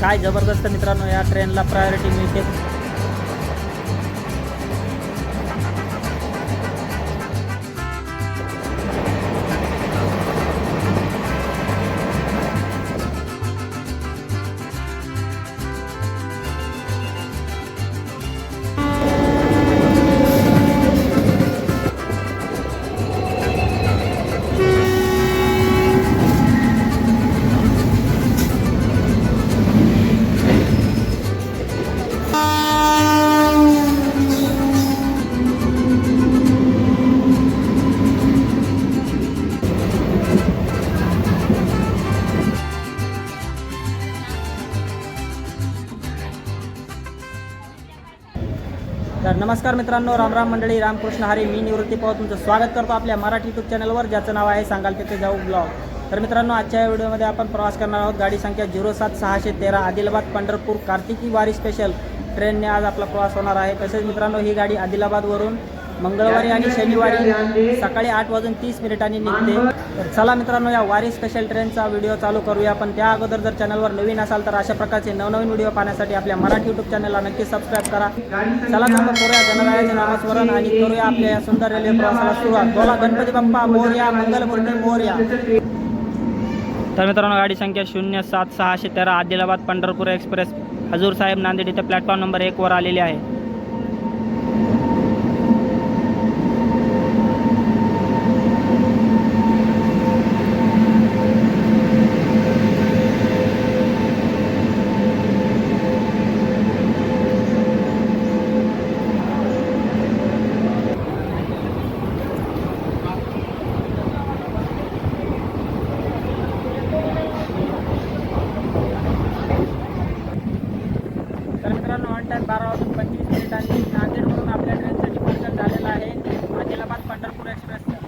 काय जबरदस्त मित्रांनो या ट्रेनला प्रायोरिटी मिळते. तर नमस्कार मित्रांनो रामराम मंडळी रामकृष्ण हरी मी निवृत्ती पवार. तुमचं स्वागत करतो आपल्या मराठी यूट्यूब चॅनलवर ज्याचं नाव आहे सांगाल तिथे जाऊ ब्लॉग तर मित्रांनो आजच्या या व्हिडिओमध्ये आपण प्रवास करणार आहोत गाडी संख्या झिरो सात सहाशे तेरा आदिलाबाद पंढरपूर कार्तिकी वारी स्पेशल ट्रेनने आज आपला प्रवास होणार आहे. तसेच मित्रांनो ही गाडी आदिलाबादवरून मंगळवारी आणि शनिवारी सकाळी आठ वाजून तीस मिनिटांनी निघते. तर चला मित्रांनो या वारी स्पेशल ट्रेनचा व्हिडिओ चालू करूया. पण त्या अगोदर जर चॅनलवर नवीन असाल तर अशा प्रकारचे नवनवीन व्हिडिओ पाहण्यासाठी आपल्या मराठी यूट्यूब चॅनलला नक्की सबस्क्राईब करा. चला तर मग करूया गणरायाचे नामस्मरण आणि करूया आपल्या या सुंदर रेल्वे प्रवासाला सुरुवात. बोला गणपती बाप्पा मोर्या मंगलमूर्ती मोर्या. तर मित्रांनो गाडी संख्या शून्य सात सहाशे तेरा आदिलाबाद पंढरपूर एक्सप्रेस. हजूर साहेब नांदेड इथे प्लॅटफॉर्म नंबर एकवर आलेली आहे तर मित्रांनो ऑन टाईम बारा वाजून पंचवीस मिनिटांनी नांदेडवरून आपल्या ट्रेनचं डिपार्चर झालेलं आहे आदिलाबाद पंढरपूर एक्सप्रेसचं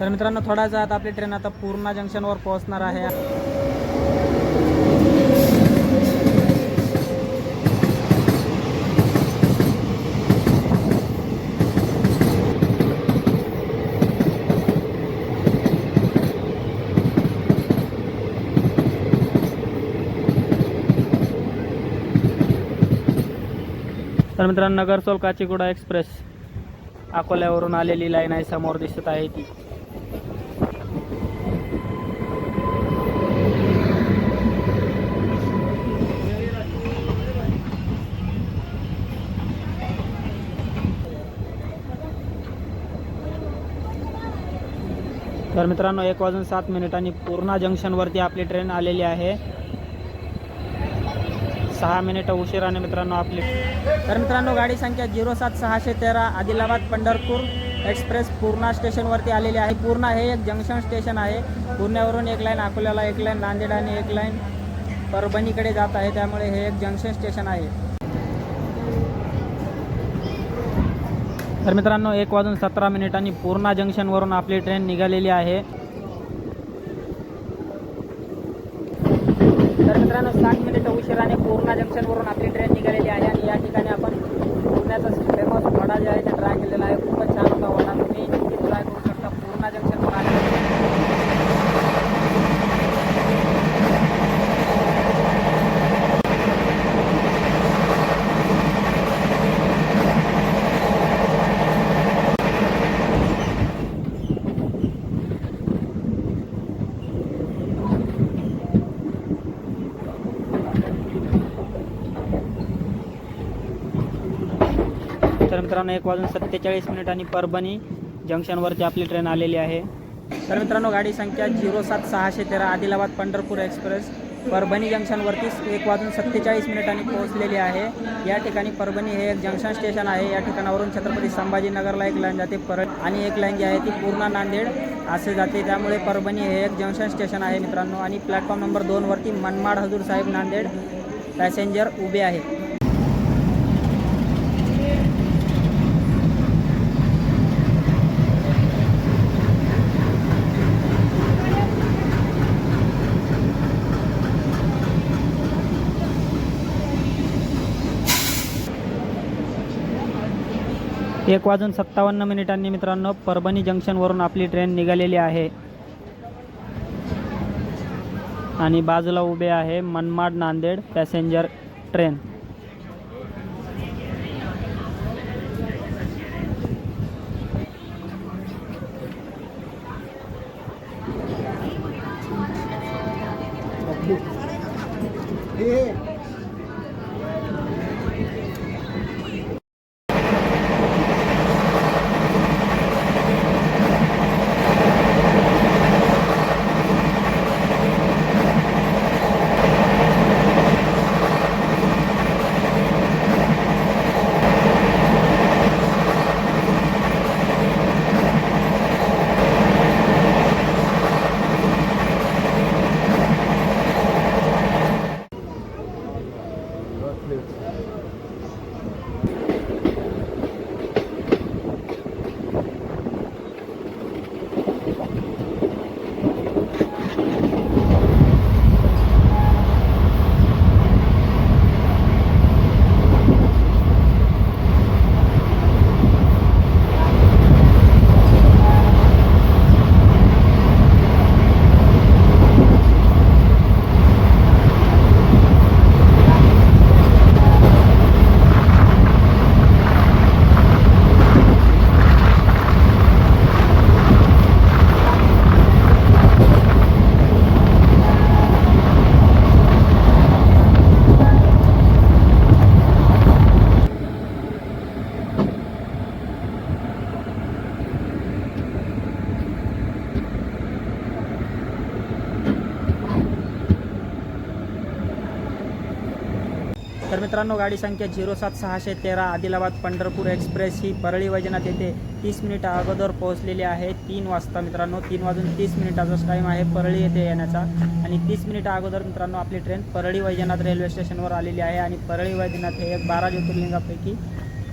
तर मित्रांनो थोड्याच आत आपली ट्रेन आता पूर्णा जंक्शनवर पोहोचणार आहे. तर मित्रांनो नगरसोल काचीगुडा एक्सप्रेस अकोल्यावरून आलेली लाईन आहे समोर दिसत आहे ती. तर मित्रांनो एक वाजून सात मिनिटांनी पूर्णा जंक्शनवरती आपली ट्रेन आलेली आहे. सहा मिनिटं उशिराने मित्रांनो आपली तर मित्रांनो गाडी संख्या झिरो सात सहाशे तेरा आदिलाबाद पंढरपूर एक्सप्रेस पूर्णा स्टेशनवरती आलेली आहे. पूर्णा हे एक जंक्शन स्टेशन आहे. पूर्ण्यावरून एक लाईन अकोल्याला एक लाईन नांदेड आणि एक लाईन परभणीकडे जात आहे. त्यामुळे हे एक जंक्शन स्टेशन आहे. तर मित्रांनो एक वाजून सतरा मिनिटांनी पूर्णा जंक्शनवरून आपली ट्रेन निघालेली आहे. तर मित्रांनो सात मिनिटं उशिराने पूर्णा जंक्शनवरून आपली ट्रेन निघालेली आहे आणि या ठिकाणी आपण पुण्याचा फेमस वडा जे आहे ते ट्राय केलेला आहे. खूपच छान होता वडा तुम्ही नक्की ट्राय करू शकता पूर्णा जंक्शनवर आले तर मित्रांनो एक वाजून सत्तेचाळीस मिनिट आणि परभणी जंक्शनवरती आपली ट्रेन आलेली आहे. तर मित्रांनो गाडी संख्या झिरो सात सहाशे तेरा आदिलाबाद पंढरपूर एक्सप्रेस. परभणी जंक्शनवरती एक वाजून सत्तेचाळीस मिनिटांनी पोहोचलेली आहे. या ठिकाणी परभणी हे एक जंक्शन स्टेशन आहे. या ठिकाणावरून छत्रपती संभाजीनगरला एक लाईन जाते परत आणि एक लाईन जी आहे ती पूर्णा नांदेड असे जाते. त्यामुळे परभणी हे एक जंक्शन स्टेशन आहे मित्रांनो. आणि प्लॅटफॉर्म नंबर दोनवरती मनमाड हजूर साहेब नांदेड पॅसेंजर उभे आहे एक वाजून सत्तावन्न मिनिटांनी मित्रांनो परभणी जंक्शनवरून आपली ट्रेन निघालेली आहे. आणि बाजूला उभे आहे मनमाड नांदेड पॅसेंजर ट्रेन. तर मित्रांनो गाडी संख्या झिरो सात सहाशे तेरा आदिलाबाद पंढरपूर एक्सप्रेस ही परळी वैजनाथ येथे तीस मिनिट अगोदर पोहोचलेली आहे. तीन वाजता मित्रांनो तीन वाजून तीस मिनिटाचाच टाईम आहे परळी येथे येण्याचा. आणि तीस मिनिटं अगोदर मित्रांनो आपली ट्रेन परळी वैजनाथ रेल्वे स्टेशनवर आलेली आहे. आणि परळी वैजनाथ हे एक बारा ज्योतिर्लिंगापैकी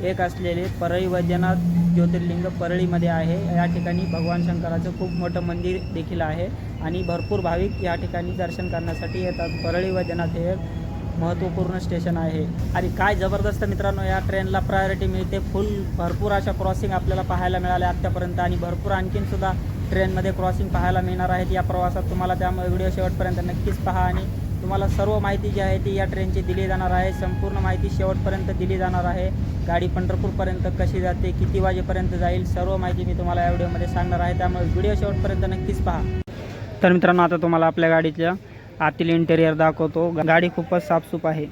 एक असलेले परळी वैजनाथ ज्योतिर्लिंग परळीमध्ये आहे. या ठिकाणी भगवान शंकराचं खूप मोठं मंदिर देखील आहे. आणि भरपूर भाविक या ठिकाणी दर्शन करण्यासाठी येतात. परळी वैजनाथ हे एक महत्त्वपूर्ण स्टेशन आहे. आणि काय जबरदस्त मित्रांनो या ट्रेनला प्रायोरिटी मिळते. फुल भरपूर अशा क्रॉसिंग आपल्याला पाहायला मिळाल्या आत्तापर्यंत. आणि भरपूर आणखीनसुद्धा ट्रेनमध्ये क्रॉसिंग पाहायला मिळणार आहेत या प्रवासात. तुम्हाला त्यामुळे व्हिडिओ शेवटपर्यंत नक्कीच पहा. आणि तुम्हाला सर्व माहिती जी आहे ती या ट्रेनची दिली जाणार आहे. संपूर्ण माहिती शेवटपर्यंत दिली जाणार आहे. गाडी पंढरपूरपर्यंत कशी जाते किती वाजेपर्यंत जाईल सर्व माहिती मी तुम्हाला या व्हिडिओमध्ये सांगणार आहे. त्यामुळे व्हिडिओ शेवटपर्यंत नक्कीच पहा. तर मित्रांनो आता तुम्हाला आपल्या गाडीच्या आतील इंटेरियर दाखवतो. गाडी खूपच साफसूफ आहे.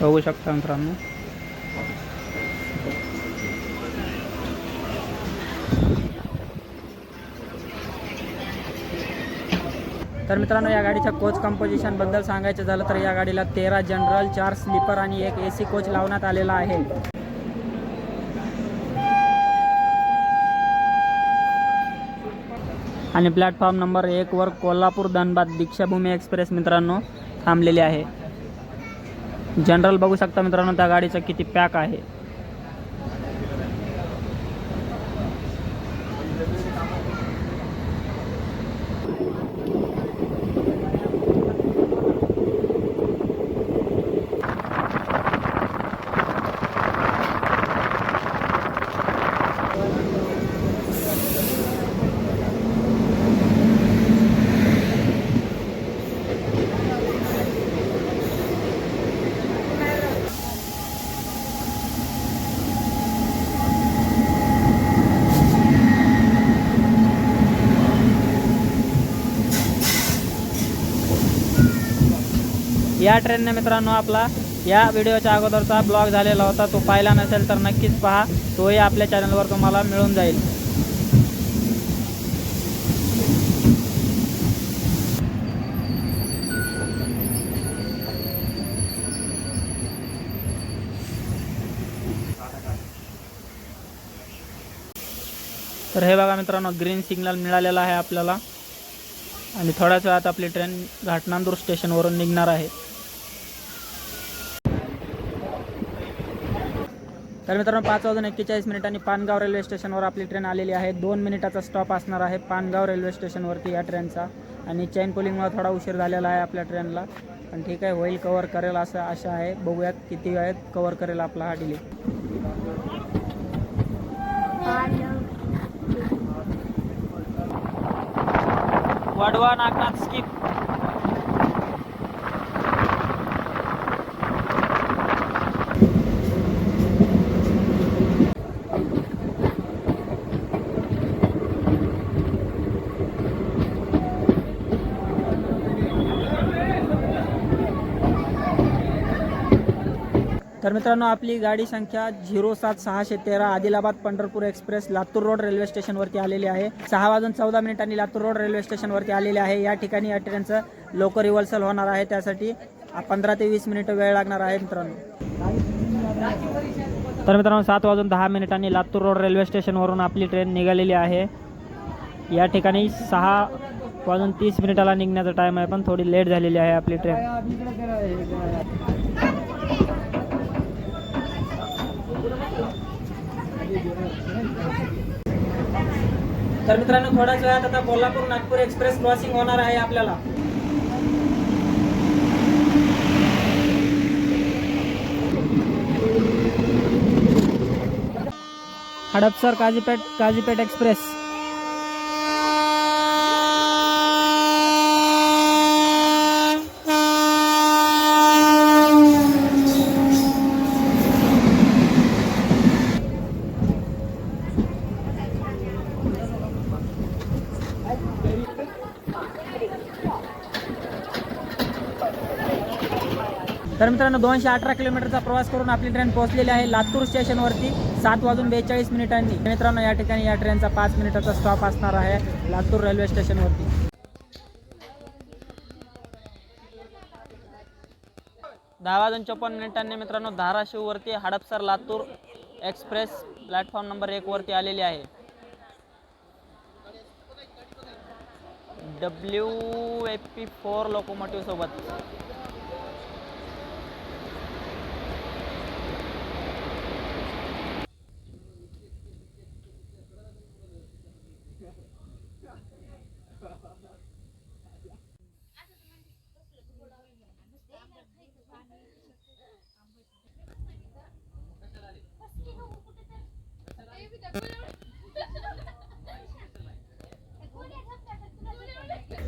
बघू शकता मित्रांनो. तर मित्रांनो या गाडीच्या कोच कंपोजिशनबद्दल सांगायचं झालं तर या गाडीला तेरा जनरल चार स्लीपर आणि एक ए सी कोच लावण्यात आलेला आहे. आणि प्लॅटफॉर्म नंबर एकवर कोल्हापूर धनबाद दीक्षाभूमी एक्सप्रेस मित्रांनो थांबलेली आहे. जनरल बघू शकता मित्रांनो त्या गाडीचा किती पॅक आहे. या ट्रेनने मित्रांनो आपला या व्हिडिओच्या अगोदरचा ब्लॉग झालेला होता. तो पाहिला नसेल तर नक्कीच पहा. तोही आपल्या चॅनलवर तुम्हाला मिळून जाईल. तर हे बघा मित्रांनो ग्रीन सिग्नल मिळालेला आहे आपल्याला. आणि थोड्याच वेळात आपली ट्रेन घाटनांदूर स्टेशनवरून निघणार आहे. तर मित्रांनो पाच वाजून एक्केचाळीस मिनिटांनी पानगाव रेल्वे स्टेशनवर आपली ट्रेन आलेली आहे. दोन मिनिटाचा स्टॉप असणार आहे पानगाव रेल्वे स्टेशनवरती या ट्रेनचा. आणि चैन पुलिंगमुळे थोडा उशीर झालेला आहे आपल्या ट्रेनला. पण ठीक आहे होईल कवर करेल असं आशा आहे. बघूयात किती वेळेत कवर करेल आपला हा डिले વડવા નાગનાથ સ્કીપ मित्रांनो आपली गाडी संख्या झिरो सात सहाशे तेरा Adilabad Pandharpur express Latur road railway स्टेशनवरती आलेली आहे. सहा वाजून चौदा मिनिटांनी लातूर रोड रेल्वे स्टेशनवरती आलेली आहे. या ठिकाणी या ट्रेनचं लोक रिव्हर्सल होणार आहे. त्यासाठी पंधरा ते वीस मिनिटं वेळ लागणार आहे मित्रांनो. तर मित्रांनो सात वाजून दहा मिनिटांनी लातूर रोड रेल्वे स्टेशनवरून आपली ट्रेन निघालेली आहे. या ठिकाणी सहा वाजून तीस मिनिटाला निघण्याचा टाईम आहे पण थोडी लेट झालेली आहे आपली ट्रेन. तर मित्रांनो थोड्याच वेळात आता कोल्हापूर नागपूर एक्सप्रेस क्रॉसिंग होणार आहे आपल्याला. हडपसर काजीपेट काजीपेट एक्सप्रेस. तर मित्रांनो दोनशे अठरा किलोमीटरचा प्रवास करून आपली ट्रेन पोहोचलेली आहे लातूर स्टेशनवरती सात वाजून बेचाळीस मिनिटांनी. मित्रांनो या ठिकाणी या ट्रेनचा पाच मिनिटाचा स्टॉप असणार आहे लातूर रेल्वे स्टेशनवरती दहा वाजून चोपन्न मिनिटांनी मित्रांनो धाराशिववरती Hadapsar Latur express platform number एक वरती आलेली आहे. W A P four locomotive सोबत.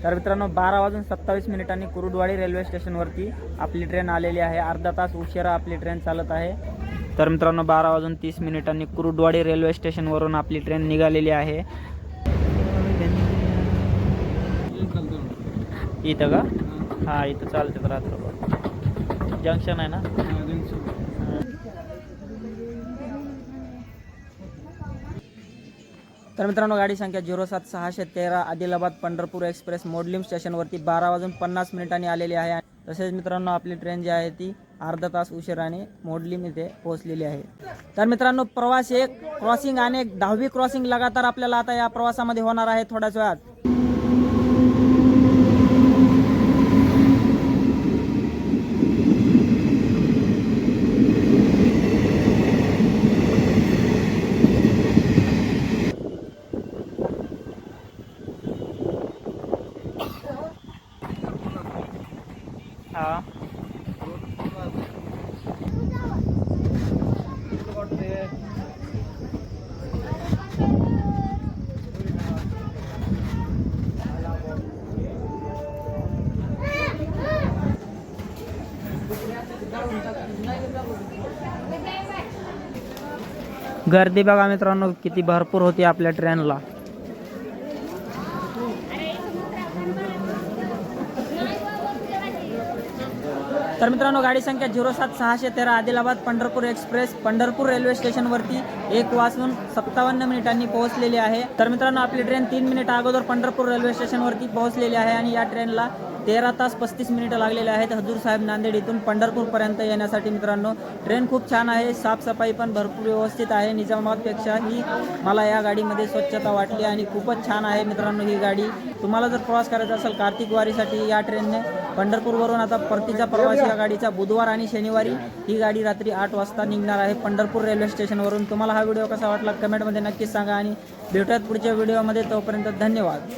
तर मित्रांनो बारा वाजून सत्तावीस मिनिटांनी कुरुडवाडी रेल्वे स्टेशनवरती आपली ट्रेन आलेली आहे. अर्धा तास उशिरा आपली ट्रेन चालत आहे. तर मित्रांनो बारा वाजून तीस मिनिटांनी कुरुडवाडी रेल्वे स्टेशनवरून आपली ट्रेन निघालेली आहे. इथं का? हां इथं चालतं रात्रभर. जंक्शन आहे ना? तर मित्रांनो गाडी संख्या झिरो सात सहाशे तेरा आदिलाबाद पंढरपूर एक्सप्रेस मोडलिम स्टेशनवरती बारा वाजून पन्नास मिनिटांनी आलेली आहे तसेच मित्रांनो आपली ट्रेन जी आहे ती अर्धा तास उशिराने मोडलीम इथे पोहोचलेली आहे. तर मित्रांनो प्रवास एक क्रॉसिंग आणि एक दहावी क्रॉसिंग लगातार आपल्याला आता या प्रवासामध्ये होणार आहे थोड्याच वेळात हा गर्दी बघा मित्रांनो किती भरपूर होती आपल्या ट्रेनला. तर मित्रांनो गाडी संख्या झिरो सात सहाशे तेरा आदिलाबाद पंढरपूर एक्सप्रेस पंढरपूर रेल्वे स्टेशनवरती एक वाजून सत्तावन्न मिनिटांनी पोहोचलेली आहे. तर मित्रांनो आपली ट्रेन तीन मिनिट अगोदर पंढरपूर रेल्वे स्टेशनवरती पोहोचलेली आहे आणि या ट्रेनला तेरा तास पस्तीस मिनिटं लागलेले आहेत. हजूर साहेब नांदेड इथून पंढरपूरपर्यंत येण्यासाठी मित्रांनो ट्रेन खूप छान आहे साफसफाई पण भरपूर व्यवस्थित आहे. निजामाबादपेक्षा ही मला या गाडीमध्ये स्वच्छता वाटली आणि खूपच छान आहे मित्रांनो ही गाडी. तुम्हाला जर प्रवास करायचा असेल कार्तिक वारीसाठी या ट्रेनने पंढरपूरवरून आता परतीचा प्रवास या गाडीचा बुधवार आणि शनिवारी. ही गाडी रात्री आठ वाजता निघणार आहे पंढरपूर रेल्वे स्टेशनवरून. तुम्हाला हा व्हिडिओ कसा वाटला? कमेंटमध्ये नक्कीच सांगा आणि भेटूयात पुढच्या व्हिडिओमध्ये. तोपर्यंत धन्यवाद.